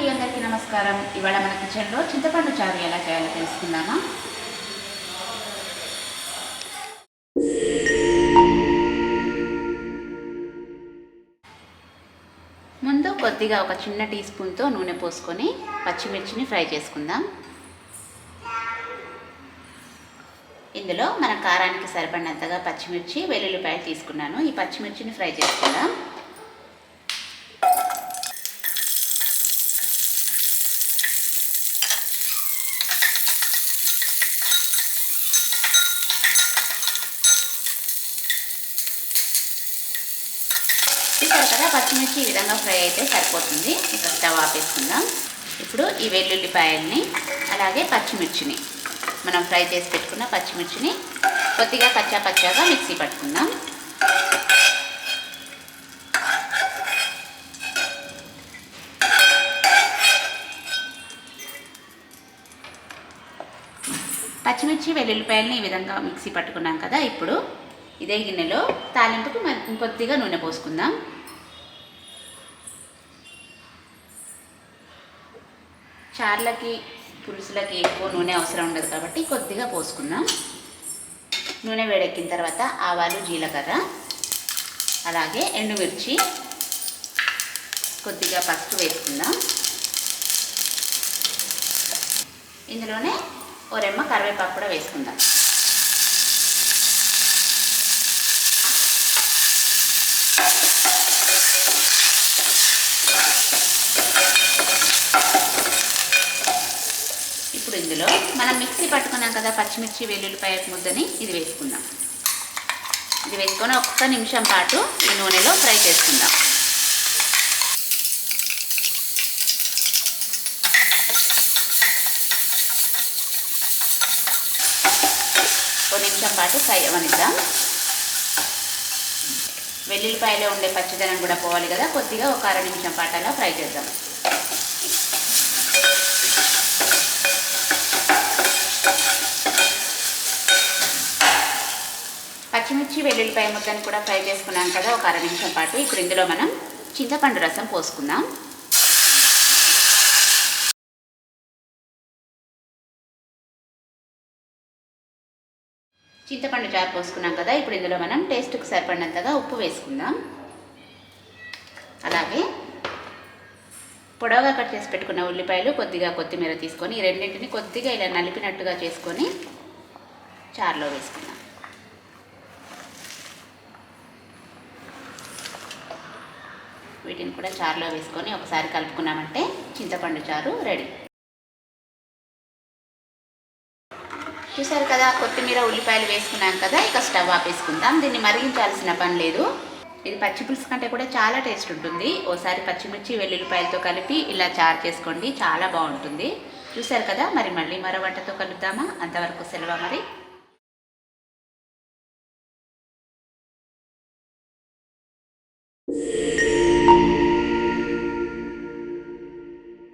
అండి అందరికీ నమస్కారం. ఇవాళ మన కిచెన్లో చింతపండు చారు ఎలా చేయాలో తెలుసుకుందామా? ముందు కొద్దిగా ఒక చిన్న టీ స్పూన్తో నూనె పోసుకొని పచ్చిమిర్చిని ఫ్రై చేసుకుందాం. ఇందులో మన కారానికి సరిపడినంతగా పచ్చిమిర్చి వెల్లుల్లిపాయలు తీసుకున్నాను. ఈ పచ్చిమిర్చిని ఫ్రై చేసుకుందాం. చూసారు కదా పచ్చిమిర్చి ఈ విధంగా ఫ్రై అయితే సరిపోతుంది. ఇక స్టవ్ ఆపేసుకుందాం. ఇప్పుడు ఈ వెల్లుల్లిపాయల్ని అలాగే పచ్చిమిర్చిని. మనం ఫ్రై చేసి పెట్టుకున్న పచ్చిమిర్చిని కొద్దిగా కచ్చా పచ్చాగా మిక్సీ పట్టుకుందాం. పచ్చిమిర్చి వెల్లుల్లిపాయలని ఈ విధంగా మిక్సీ పట్టుకున్నాం కదా ఇప్పుడు. ఇదే గిన్నెలో తాలింపుకు కొద్దిగా నూనె పోసుకుందాం. చార్లకి పులుసులకి ఎక్కువ నూనె అవసరం ఉండదు కాబట్టి కొద్దిగా పోసుకుందాం. నూనె వేడెక్కిన తర్వాత ఆవాలు జీలకర్ర అలాగే ఎండుమిర్చి కొద్దిగా పసుపు వేసుకుందాం. ఇందులోనే ఓ రెమ్మ కరివేపాకు కూడా వేసుకుందాం. ఇప్పుడు ఇందులో మనం మిక్సీ పట్టుకున్నాం కదా పచ్చిమిర్చి వెల్లుల్లిపాయ ముద్దని. ఇది వేసుకుందాం. ఇది వేసుకొని ఒక్క నిమిషం పాటు ఈ నూనెలో ఫ్రై చేసుకుందాం. ఒక నిమిషం పాటు ఫ్రై అవనిద్దాం. వెల్లుల్లిపాయలో ఉండే పచ్చదనం కూడా పోవాలి కదా. కొద్దిగా ఒక అర నిమిషం పాటలా ఫ్రై చేద్దాం. పచ్చిమిర్చి వెల్లుల్లిపాయ ముద్దని కూడా ఫ్రై చేసుకున్నాం కదా. ఒక అర నిమిషం పాటు. ఇప్పుడు ఇందులో మనం చింతపండు రసం పోసుకుందాం. చింతపండు చారు పోసుకున్నాం కదా ఇప్పుడు ఇందులో మనం టేస్ట్కి సరిపడినంతగా ఉప్పు వేసుకుందాం. అలాగే పొడవుగా కట్ చేసి పెట్టుకున్న ఉల్లిపాయలు కొద్దిగా కొత్తిమీర తీసుకొని ఈ రెండింటిని కొద్దిగా ఇలా నలిపినట్టుగా చేసుకొని చారులో వేసుకుందాం. వీటిని కూడా చారులో వేసుకొని ఒకసారి కలుపుకున్నామంటే చింతపండు చారు రెడీ. చూసారు కదా కొత్తిమీర ఉల్లిపాయలు వేసుకున్నాం కదా ఇక స్టవ్ ఆపేసుకుందాం. దీన్ని మరిగించాల్సిన పని లేదు. ఇది పచ్చిపులుసు కంటే కూడా చాలా టేస్ట్ ఉంటుంది. ఓసారి పచ్చిమిర్చి వెల్లుల్లిపాయలతో కలిపి ఇలా చారు చేసుకోండి. చాలా బాగుంటుంది. చూసారు కదా మరి మళ్ళీ మరో వంటతో కలుద్దామా? అంతవరకు సెలవు మరి.